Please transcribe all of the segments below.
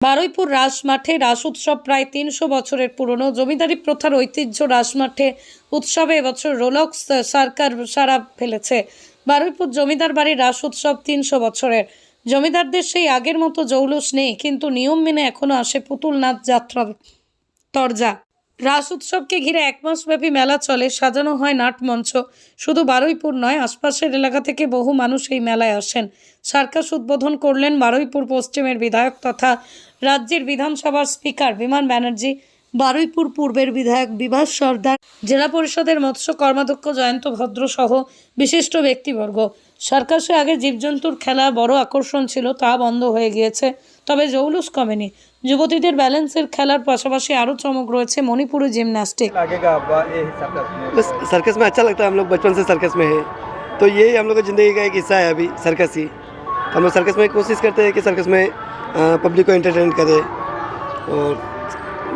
বারুইপুর রাস মাঠে রাস উৎসব প্রায় তিনশো বছরের পুরনো। জমিদারি প্রথার ঐতিহ্য রাসমাঠে উৎসবে এবছর রোলক্স সরকার সারা ফেলেছে। বারুইপুর জমিদার বাড়ির রাস উৎসব তিনশো বছরের। জমিদারদের সেই আগের মতো জৌলুস নেই, কিন্তু নিয়ম মেনে এখনও আসে পুতুল নাচ যাত্রা তরজা। রাস উৎসবকে ঘিরে এক মাসব্যাপী মেলা চলে, সাজানো হয় নাটমঞ্চ শুধু বারুইপুর নয়, আশপাশের এলাকা থেকে বহু মানুষ এই মেলায় আসেন। সার্কাস উদ্বোধন করলেন বারুইপুর পশ্চিমের বিধায়ক তথা রাজ্যের বিধানসভার স্পিকার বিমান ব্যানার্জি বারুইপুর পূর্বের বিধায়ক বিভাস সর্দার জেলা পরিষদের মৎস্য কর্মাধ্যক্ষ জয়ন্ত ভদ্র সহ বিশিষ্ট ব্যক্তিবর্গ সার্কাসে আগে জীবজন্তুর খেলা বড় আকর্ষণ ছিল তা বন্ধ হয়ে গিয়েছে তবে জৌলুস কমেনি যুবতীদের ব্যালেন্সের খেলার পাশাপাশি আরও চমক রয়েছে মণিপুরি জিমন্যাস্টিক लगेगा अब ये सर्कस में बस सर्कस में अच्छा लगता है हम लोग बचपन से सर्कस में है तो यही हम लोग की ज़िंदगी का एक हिस्सा है अभी सर्कस ही हम लोग सर्कस में कोशिश करते हैं कि सर्कस में पब्लिक को एंटरटेन करे। और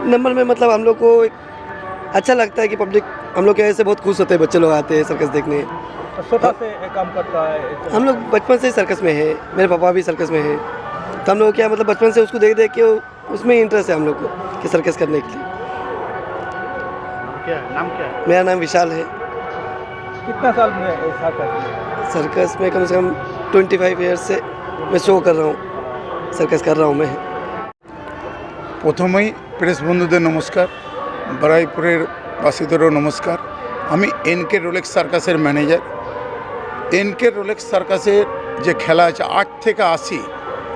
नंबर में मतलब हम लोग को एक अच्छा लगता है कि पब्लिक हम लोग के वजह से बहुत खुश होते हैं बच्चे लोग आते हैं सर्कस देखने। छोटा से काम करता है हम लोग बचपन से ही सर्कस में है मेरे पापा भी सर्कस में है। तो हम लोग क्या मतलब बचपन से उसको देख देख के उसमें इंटरेस्ट है हम लोग को कि सर्कस करने के लिए। क्या नाम क्या है? मेरा नाम विशाल है। कितना साल में सर्कस में सर्कस में कम से कम ट्वेंटी फाइव ईयर्स से मैं शो कर रहा हूँ। सर्कस कर रहा हूँ मैं প্রথমেই প্রেস বন্ধুদের নমস্কার বারাইপুরের বাসীদেরও নমস্কার আমি এনকে রোলেক্স সার্কাসের ম্যানেজার এনকে রোলেক্স সার্কাসের যে খেলা আছে আট থেকে আশি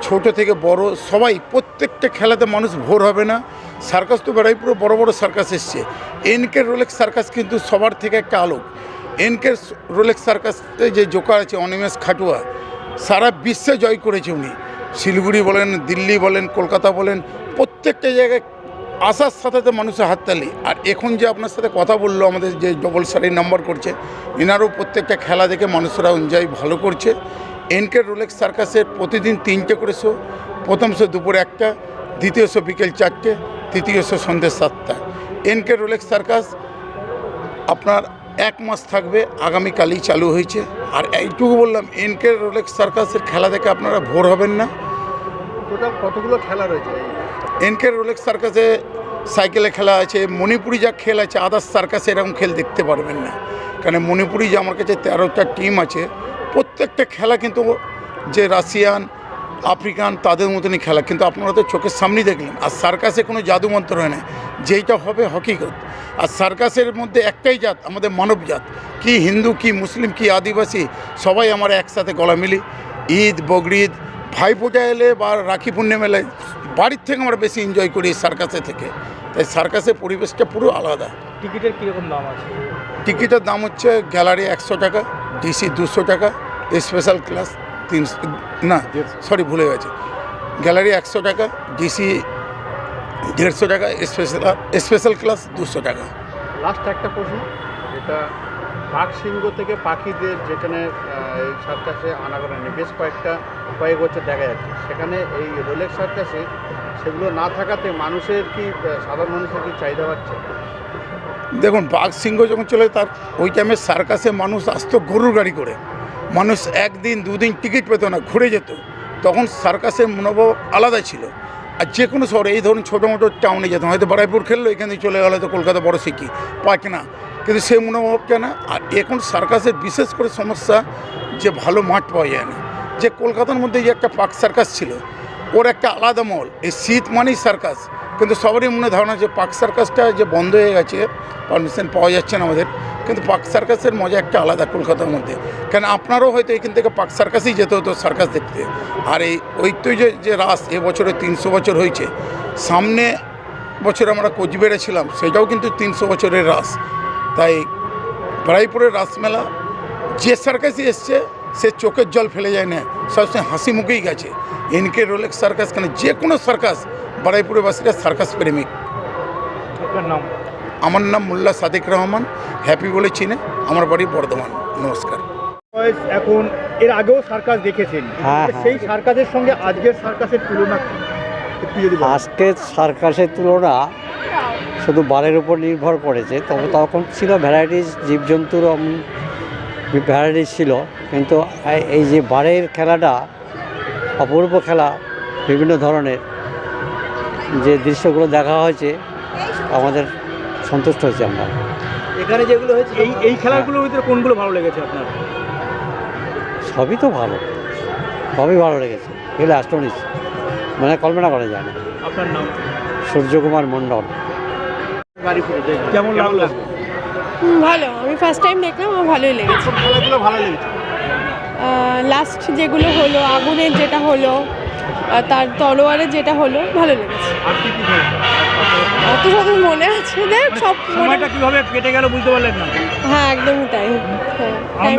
ছোট থেকে বড় সবাই প্রত্যেকটা খেলাতে মানুষ ভোর হবে না সার্কাস তো বারাইপুরে বড় বড় সার্কাস এসছে এনকে রোলেক্স সার্কাস কিন্তু সবার থেকে একটা আলোক এনকে রোলেক্স সার্কাসে যে জোকার আছে অনিমেষ খাটুয়া সারা বিশ্বে জয় করেছে উনি শিলিগুড়ি বলেন, দিল্লি বলেন, কলকাতা বলেন, প্রত্যেকটা জায়গায় আসার সাথে সাথে মানুষের হাততালি। আর এখন যে আপনার সাথে কথা বলল, আমাদের যে ডবল সারি নাম্বার করছে, এনারও প্রত্যেকটা খেলা দেখে মানুষরা এনজয় ভালো করছে। এনকে রোলেক্স সার্কাসের প্রতিদিন তিনটে করে শো প্রথম শো দুপুর একটা, দ্বিতীয় শো বিকেল চারটে, তৃতীয় শো সন্ধ্যে সাতটা। এনকে রোলেক্স সার্কাস আপনার এক মাস থাকবে আগামীকালই চালু হয়েছে। আর এইটুকু বললাম, এনকে রোলেক্স সার্কাসের খেলা দেখে আপনারা ভোর হবেন না। কতগুলো খেলা রয়েছে? এনকে রোলেক্স সার্কাসে সাইকেলে খেলা আছে, মণিপুরি যা খেল আছে আদার্স সার্কাসে এরকম খেল দেখতে পারবেন না। কারণ মণিপুরি যে আমার কাছে তেরোটা টিম আছে, প্রত্যেকটা খেলা কিন্তু যে রাশিয়ান, আফ্রিকান, তাদের মতনই খেলা। কিন্তু আপনারা তো চোখের সামনেই দেখলেন, আর সার্কাসে কোনো জাদুমন্ত্র হয় না। যেইটা হবে হকিকত। আর সার্কাসের মধ্যে একটাই জাত, আমাদের মানব জাত। কি হিন্দু, কি মুসলিম, কি আদিবাসী, সবাই আমরা একসাথে গলা মিলি ঈদ বগরিদ ভাইফোঁটা এলে বা রাখি পূর্ণিমা এলে বাড়ির থেকে আমরা বেশি এনজয় করি সার্কাসে থেকে। তাই সার্কাসের পরিবেশটা পুরো আলাদা। টিকিটের কীরকম দাম আছে? টিকিটের দাম হচ্ছে গ্যালারি একশো টাকা ডিসি দুশো টাকা স্পেশাল ক্লাস তিনশো না সরি ভুলে গেছে। গ্যালারি একশো টাকা ডিসি দেড়শো টাকা স্পেশাল স্পেশাল ক্লাস দুশো টাকা। লাস্ট একটা প্রশ্ন এটা বাঘ সিংহ থেকে পাখিদের যেখানে এই সার্কাসে আনাগোনা নেই বেশ কয়েকটা কয়েক বছর দেখা যাচ্ছে। সেখানে এই রোলেক্স সার্কাসে সেগুলো না থাকাতে মানুষের কি সাধারণ মানুষের কি চাহিদা বাড়ছে? দেখুন বাঘ সিংহ যখন চলে তার ওই টাইমে সার্কাসে মানুষ আসতো গরুর গাড়ি করে। মানুষ একদিন, দুদিন টিকিট পেত না, ঘুরে যেত। তখন সার্কাসের মনোভাব আলাদা ছিল। আর যে কোনো শহরে, এই ধরুন ছোটো মোটো টাউনে যেতাম, হয়তো বারাইপুর খেললো, এখান চলে গেলো তো কলকাতা বড় সিকি পাটনা। কিন্তু সেই মনোভাবটা না আর এখন সার্কাসের বিশেষ করে সমস্যা যে ভালো মাঠ পাওয়া যায় না। যে কলকাতার মধ্যে যে একটা পাক সার্কাস ছিল, ওর একটা আলাদা মল এই শীত মানেই সার্কাস। কিন্তু সবারই মনে ধারণা যে পাক সার্কাসটা যে বন্ধ হয়ে গেছে, পারমিশন পাওয়া যাচ্ছে না আমাদের, কিন্তু পাক সার্কাসের মজা একটা আলাদা কলকাতার মধ্যে। কেন আপনারও হয়তো এখান থেকে পাক সার্কাসেই যেতে হতো সার্কাস দেখতে। আর এই ঐতিহ্য যে রাস এবছরে তিনশো বছর হয়েছে, সামনে বছর আমরা কোচবিহারে ছিলাম, সেটাও কিন্তু তিনশো বছরের রাস। তাই বারাইপুরের রাসমেলা যে সার্কাসই এসছে সে চোখের জল ফেলে যায় না। সবসময় হাসি মুখেই গেছে। এনকে রোলেক্স সার্কাস কেন? যে কোনো সার্কাস বারাইপুরের বাসীরা সার্কাস প্রেমিক নাম? আমার নাম মোল্লা সাদিক রহমান। হ্যাপি বলে চিনে। আমার বাড়ি বর্ধমান। নমস্কার। এখন এর আগেও সার্কাস দেখেছেন। হ্যাঁ, সেই সার্কাসের সঙ্গে আজকের সার্কাসের তুলনা কি? একটু যদি বলেন। সার্কাসের তুলনা শুধু বারের উপর নির্ভর করেছে তবে তখন ছিল ভ্যারাইটিস জীবজন্তুর ভ্যারাইটিস ছিল কিন্তু এই- যে বারের খেলাটা অপূর্ব খেলা বিভিন্ন ধরনের যে দৃশ্যগুলো দেখা হয়েছে আমাদের সন্তুষ্ট হয়েছে আমরা এখানে যেগুলো হয়েছে এই এই খেলাগুলোর ভিতরে কোনগুলো ভালো লেগেছে আপনার সবই তো ভালো সবই ভালো লেগেছে এগুলো অ্যাস্টনিস মানে কল্পনা করা যায় না। আপনার নাম? সূর্যকুমার মণ্ডল। কেমন লাগল? ভালো। আমি ফার্স্ট টাইম দেখলাম আমার ভালোই লেগেছে। কোন খেলাগুলো ভালো লেগেছে? লাস্ট যেগুলো হলো আগুনের যেটা হলো তার তলোয়ারের যেটা হলো ভালো লেগেছে। আর কি কি অত সব মনে আছে দেখ সব মনে সময়টা কীভাবে কেটে গেল বুঝতে পারলেন না। হ্যাঁ একদমই তাই। হ্যাঁ? হ্যাঁ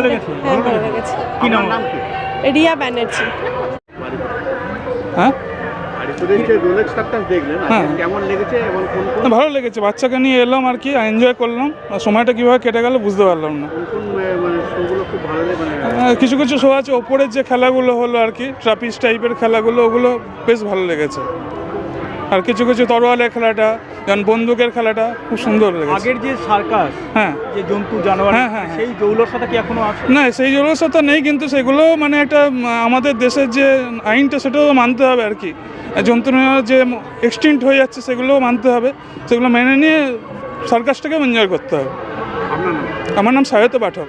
ভালো লেগেছে? কি নাম? কি? রিয়া ব্যানার্জি। হ্যাঁ? ভালো লেগেছে। বাচ্চাকে নিয়ে এলাম আর কি এনজয় করলাম। আর সময়টা কীভাবে কেটে গেল বুঝতে পারলাম না। মানে মানে কিছু কিছু শো আছে ওপরের যে খেলাগুলো হলো আর কি ট্রাপিস টাইপের খেলাগুলো ওগুলো বেশ ভালো লেগেছে। আর কিছু কিছু তরোয়ালের খেলাটা যেমন বন্দুকের খেলাটা খুব সুন্দর লেগেছে। আগের যে সার্কাস হ্যাঁ। যে জন্তু জানোয়ার হ্যাঁ, হ্যাঁ, হ্যাঁ। সেই জৌলসতা কি এখনও আছে? না সেই জলসা নেই কিন্তু সেগুলো মানে একটা আমাদের দেশের যে আইনটা সেটাও মানতে হবে আর কি। যন্ত্রণা যে এক্সটিংট হয়ে যাচ্ছে সেগুলোও মানতে হবে। সেগুলো মেনে নিয়ে সার্কাসটাকে এনজয় করতে হবে। আমার নাম সায়ত পাঠক।